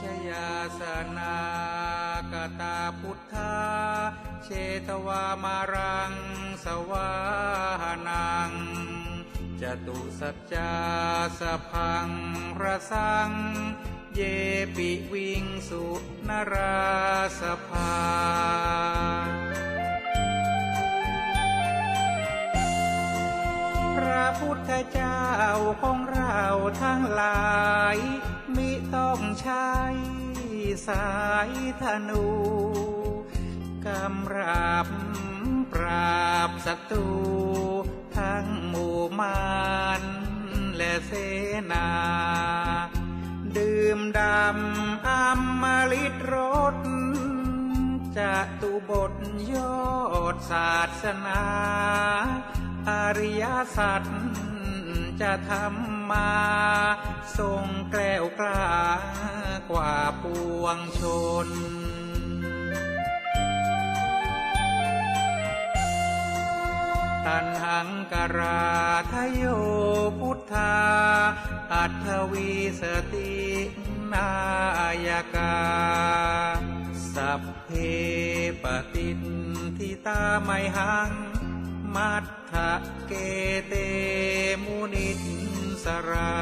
ชยาสนากตาพุทธา เชตวามารัง สวานังจตุสัจจาสพังระสัง เยปิวิงสุนราสภาพระพุทธเจ้าของเราทั้งหลาย มิต้องใช้ สายธนูกำราบปราบศัตรูทั้งหมู่มารและเสนา ดื่มดำอมฤตรสจะตุบทยอดศาสนา อริยสัจ จะทำมาทรงแกล้วกล้ากว่าปวงชน ตันหังกราทโยพุทธา อัตถวีสตินายกา สัพเพปตินทิตาไมหัง มัทธะเกเตมุนิสสรา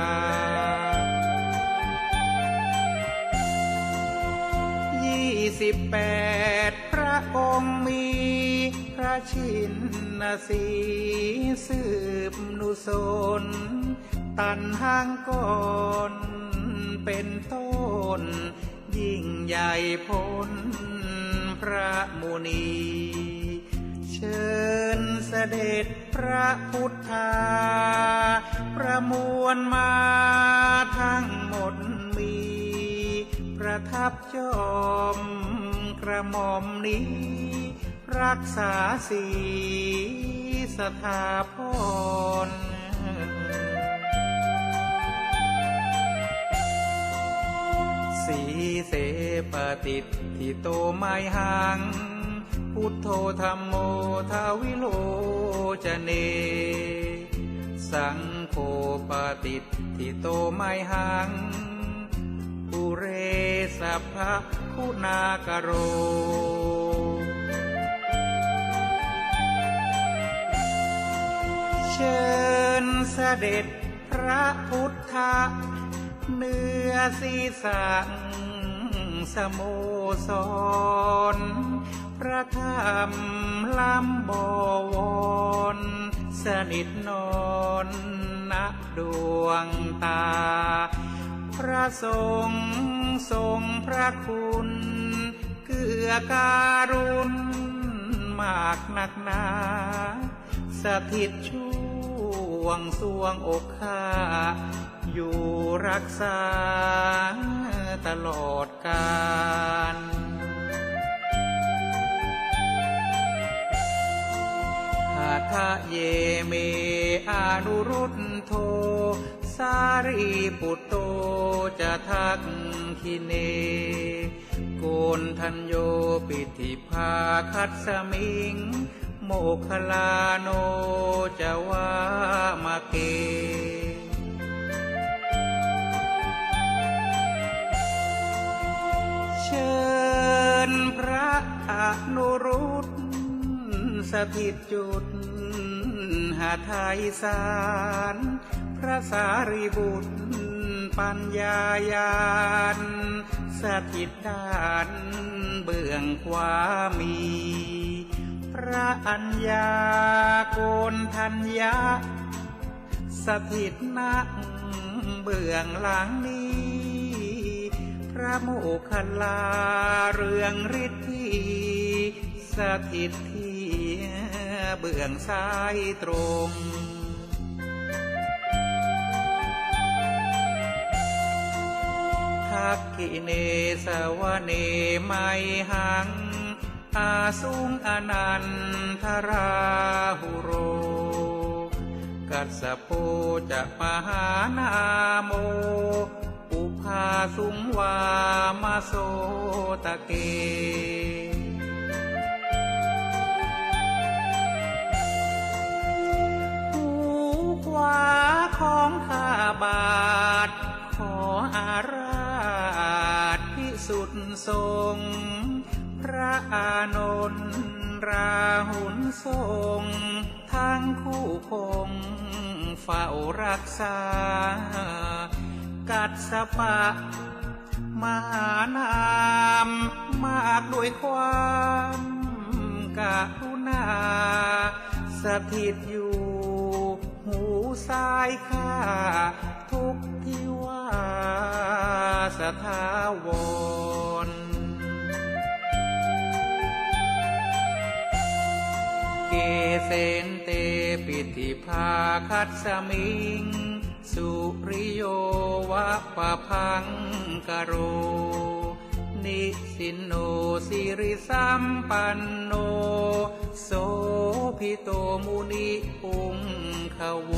ยี่สิบแปดพระองค์มี พระชินนสีสืบนุสนตันห้างก่อนเป็นต้น ยิ่งใหญ่พ้นพระมุนี เชิญเสด็จพระพุทธา ประมวลมาทั้งหมดมี ประทับจอมกระหม่อมนี้ รักษาสีสถาพรสีเสปฏิทิโตไมหัง พุทโธธรรมโมทาวิโลจเน สังโฆปฏิทิโตไมหังปุเรสัพพะคุณากโรเชิญเสด็จพระพุทธะเนื้อศีรษะสโมสร พระธรรมลำบวรสนิทนอนนักดวงตา พระทรงทรงพระคุณ เกื้อการุณมากหนักหนา สถิตช่วงสวงอกข้า อยู่รักษาตลอดกาล ทะเยเมอนุรุตโท สารีปุตโตจะทักคิเน โกนทัญโยปิธิภาคัตสมิง โมคลาโนจะว่ามาเก ถิตจุด หาไทยสาร พระสารีบุตร ปัญญายานสถิตด้านเบื้องขวามี พระอัญญาโกนทัญญาสถิตนักเบื้องหลังนี้ พระโมคคัลลาเรืองฤทธีสถิตที่ เบื้องซ้ายตรงทักกิเนสวเนไมหัง อาสุงอนันทราหุโร กัสะโพจะมหานาโม อุภาสุงวามาโสตะเก วาของข้าบาท ขออาราธพิสุทรง พระอานนท์ราหุนทรง ทั้งคู่คง เฝ้ารักษา กัดสปะมานามมากด้วยความกรุณาสถิตอยู่ หูซ้ายข้าทุกที่ว่าสถาวรเกเสนเตปิติภาคัสสมิง สุริโยวะปะพังกโร นิสินโนสิริสัมปันโน โสพิโตมุนิปุงขโว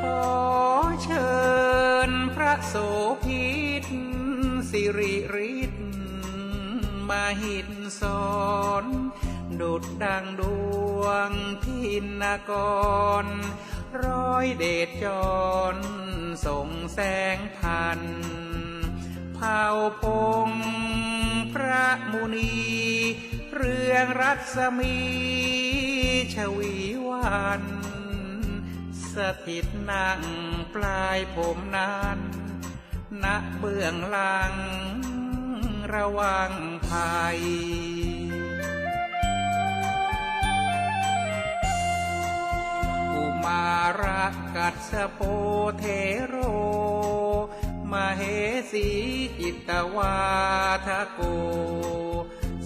ขอเชิญพระโสพิตสิริริตมาหิตสอนดุดดังดวงทินกร ร้อยเดชจรส่งแสงพัน เผ่าพงพระมุนี เรืองรัศมีชวีวันสถิตนั่งปลายผมนั้นณเบื้องหลังระวังภัยกุมาระกัสสะโปเท โรมเหสีจิตวาทโก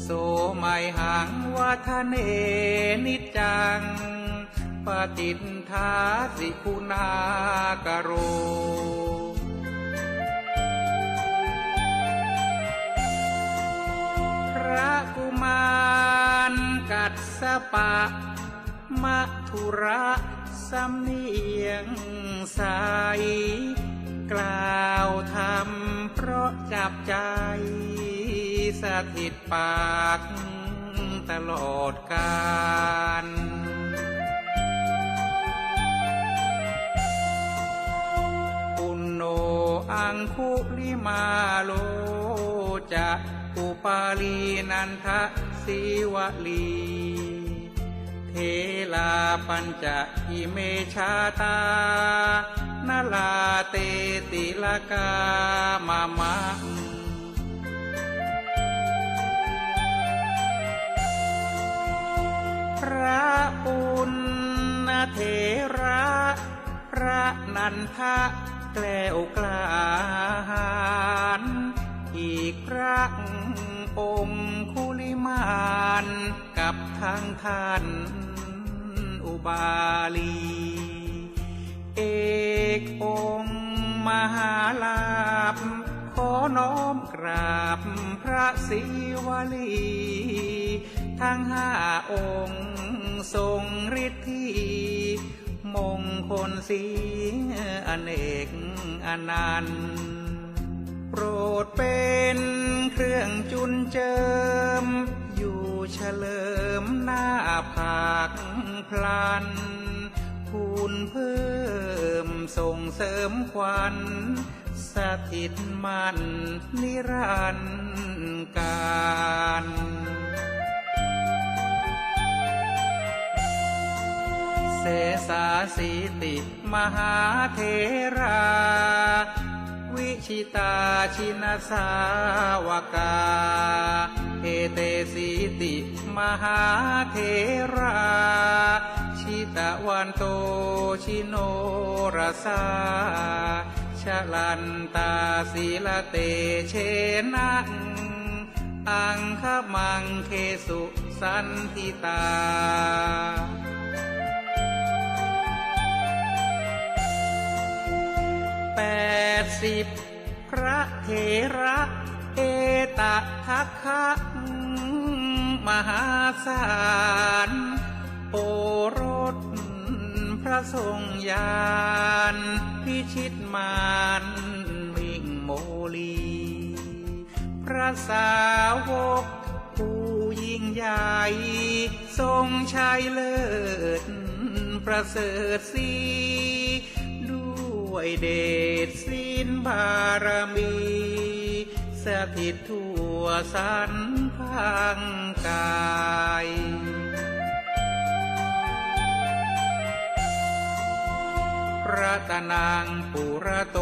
โสไมหังวัฒเนนิจจัง ปฏินทาสิคุณากโรพระกุมารกัดสปะมัทุระสำเนียงใส กล่าวธรรมเพราะจับใจ สถิตปากตลอดกาลปุณโนอังคุลิมาโลจะอุปาลีนันทะสิวลีเทลาปัญจอิเมชาตา นาลาเตติลากามามะพระปุณณเถระ พระนันทะแกล้วกล้าหาญอีกครั้งองค์คุลิมานกับทางท่านอุบาลี เอกองค์มหาลาภขอน้อมกราบพระศิวลี ทั้งห้าองค์ทรงฤทธิมงคลสีอเนกอนันต์โปรดเป็นเครื่องจุนเจิม อยู่เฉลิมหน้าผากพลัน คูณเพิ่มส่งเสริมควันสถิตมันนิรันดร์การเสสาสีติมหาเทรา วิชิตาชินสาวกาเอเตสีติมหาเทรา ชิตะวันโตชิโนรสาชลันตาศีลเตเชนะอังคมังเคสุสันติตาแปดสิบพระเถระเอตทัคคะมหาศาลโอร ระทรงยานพิชิตมารวิ่งโมลี พระสาวกผู้ยิ่งใหญ่ ทรงชัยเลิศประเสริฐสีด้ด้วยเดชศีลบารมีสถิตทั่วสันพังกาย รัตนังปุระโต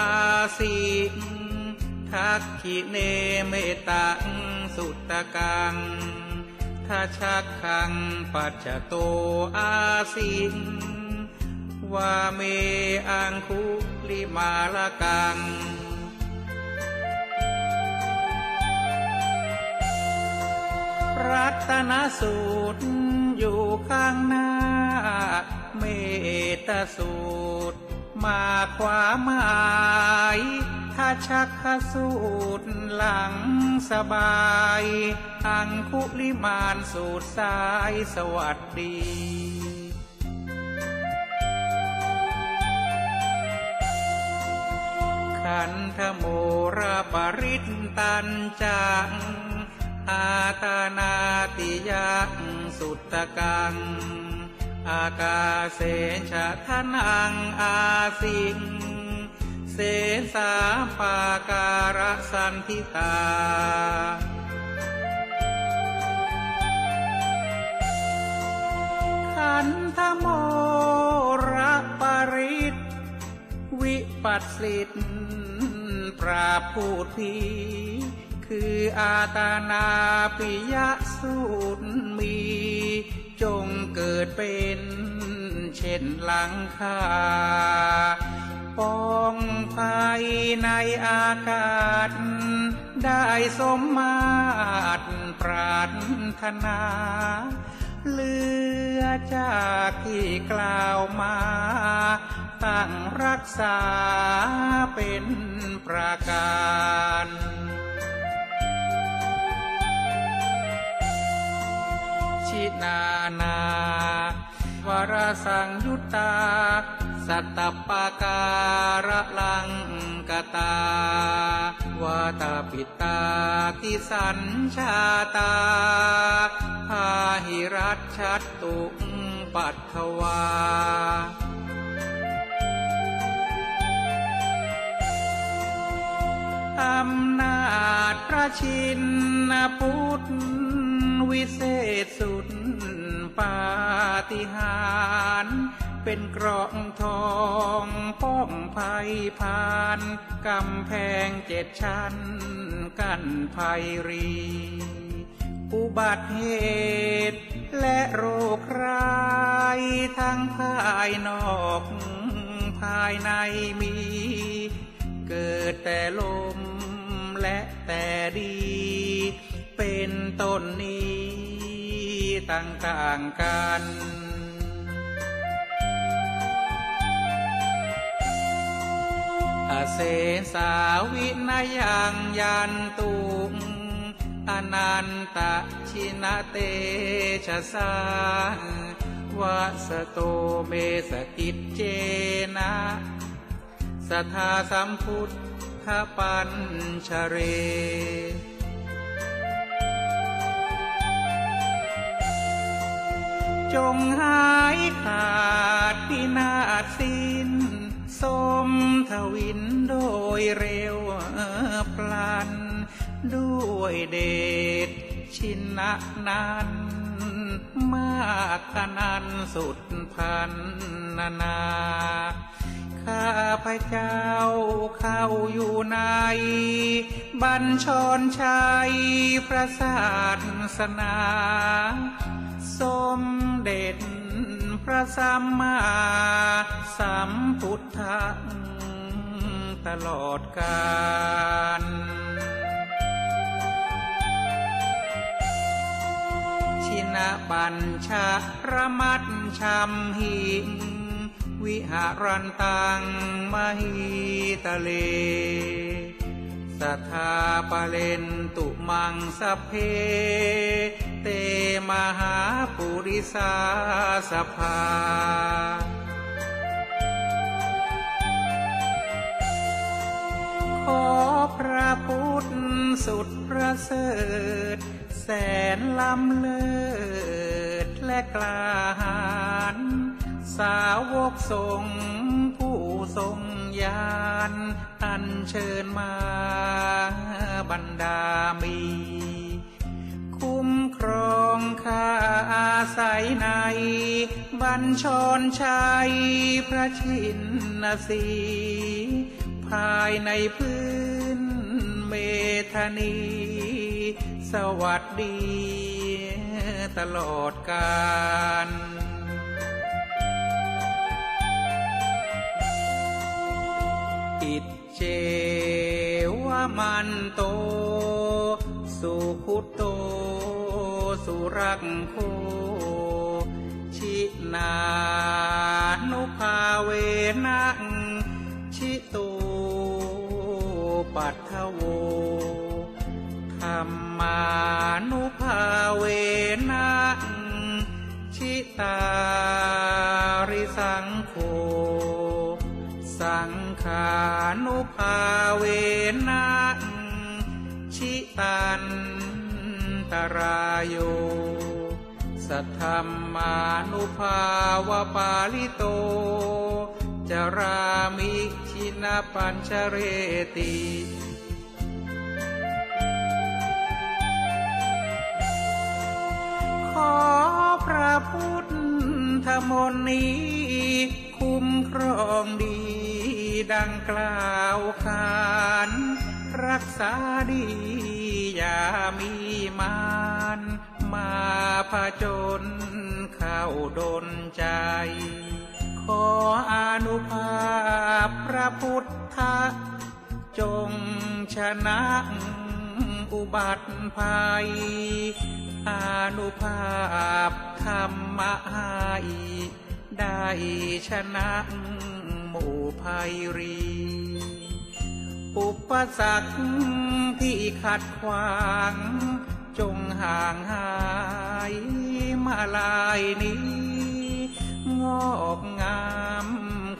อาสิงทักขิเนเมตังสุตตะกังทัชชักขังปัจจโตอาสิงวาเมอังคุลิมาลกังรัตนสูตรอยู่ข้างหน้า เมตสูตร มาขวามหมายถ้าชักขสูตรหลังสบาย อังคุลิมานสูตรสายสวัสดีขันธโมระปริตตันจัง อาตานาติยังสุตตะกัง อากาเสชะทนังอาสิง เสสาปาการะสันทิตาขันธโมระปริตวิปัสสิทธิ์ปราพูดผีคืออาตานาปิยะสูตรมี จงเกิดเป็นเช่นหลังคาป้องภัยในอากาศ ได้สมมาตรปรารถนาเลือจากที่กล่าวมาตั้งรักษาเป็นประการ ชินานาวรสังยุตตา สัตตปาการะลังกตาวาตาปิตาติสัญชาตาพาหิรัชชัตตุปัตถวาอำนาจ พระชินพุทธวิเศษสุดปาฏิหาริย์เป็นกราะทองป้องภัยผ่านกำแพงเจ็ดชั้น กั้นภัยรี อุบัติเหตุ และโรคร้ายทั้งภายนอก ภายในมี เกิดแต่ลม และแต่ดี เป็นต้นนี้ต่างๆกันอเสสาวินายังยันตุงอนันตชินเตชะสาวะสโตเมสกิจเจนะ สทาสัมพุทธ ปัญชเรจงหายขาดพินาศสิ้น สมทวินโดยเร็วพลัน ด้วยเดชชินะนั้นมากนันสุดพันนานา ข้าพระเจ้าเข้าอยู่ใน บัญชรชัยพระศาสนา สมเด็จพระสัมมาสัมพุทธะตลอดกาลชินะปัญชะระมัดชัมหิง วิหารันตังมหิตะเล สัทธาปะเลนตุมังสพเพ เตมหาปุริสาสภาขอพระพุทธสุดประเสริฐ แสนล้ำเลิศและกล้าหาญ สาวกทรงผู้ทรงยานอันเชิญมาบรรดามี คุ้มครองข้าอาศัยใน บัญชรชัยพระชินสีภายในพื้นเมธนี สวัสดีตลอดกาล วมันโต สุขุตโต สุรังโค ชินานุภาเวนังชิตูปัทโวธรรมานุภาเวนังชิตาริสังโฆสังขานุ เวนะชิตันตรายโย สัทธรรมานุภาวปาลิโต จรามิชินาปัญชเรติขอพระพุทธมนต์นี้ คุ้มครองดี ดังกล่าวขานรักษาดีอย่ามีมารมาผจญเข้าดนใจ ขออนุภาพพระพุทธจงชนะอุบัติภัย อนุภาพธรรมให้ได้ชนะ หมู่ภัยรี อุปสรรคที่ขัดขวาง จงห่างหายมาลายนี้ งอกงาม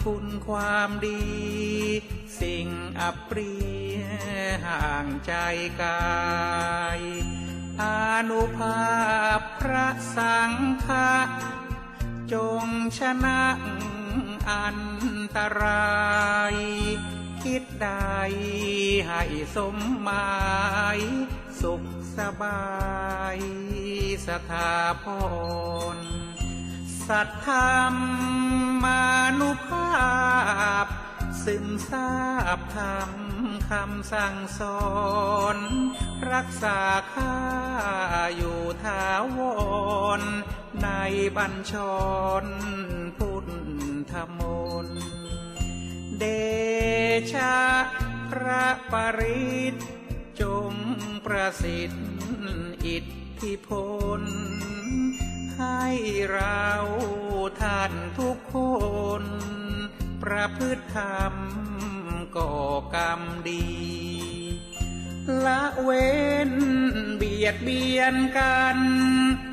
คุณความดี สิ่งอัปรียห่างใจกายอนุภาพพระสังฆะจงชนะ อันตราย คิดใดให้สมหมาย สุขสบายสถาพรสัทธรรมมานุภาพ ซึมซาบธรรมคำสั่งสอน รักษาข้าอยู่ถาวรในบัญชร ธมนเดชะพระปริตจงประสิทธิ์อิทธิพล ให้เราท่านทุกคน ประพฤติธรรมก่อกรรมดีละเว้นเบียดเบียนกัน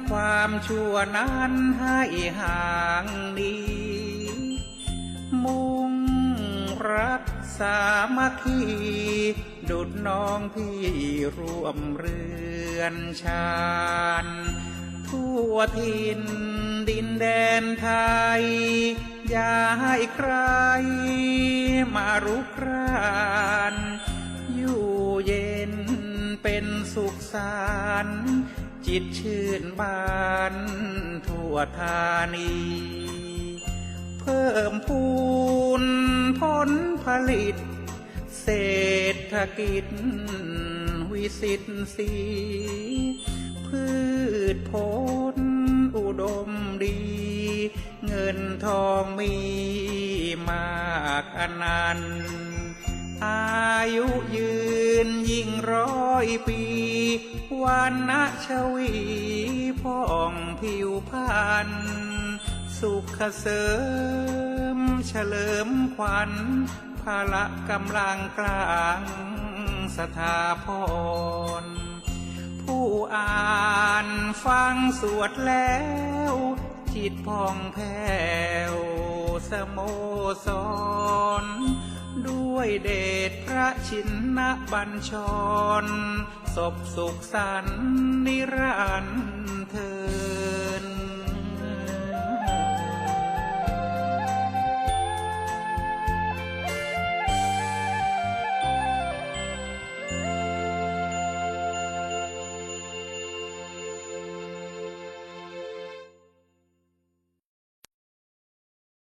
ความชั่วนั้นให้ห่างดี มุ่งรักสามัคคีดุดน้องพี่ร่วมเรือนชาญทั่วทินดินแดนไทย อย่าให้ใครมารุกรานอยู่เย็นเป็นสุขสารจิตชื่นบานทั่วธานี พิ่มพูนผลผลิต เศรษฐกิจ วิสิทธิ์สี พืชผลอุดมดี เงินทองมีมากอนันต์อายุยืนยิ่งร้อยปีวันนะชวีพ่องผิวพันสุขเสริม เฉลิมขวัญพละกำลังกลางสถาพร ผู้อ่านฟังสวดแล้ว จิตพองแผ้วสโมสร ด้วยเดชพระชินนบัญชร ศพสุขสันนิรัน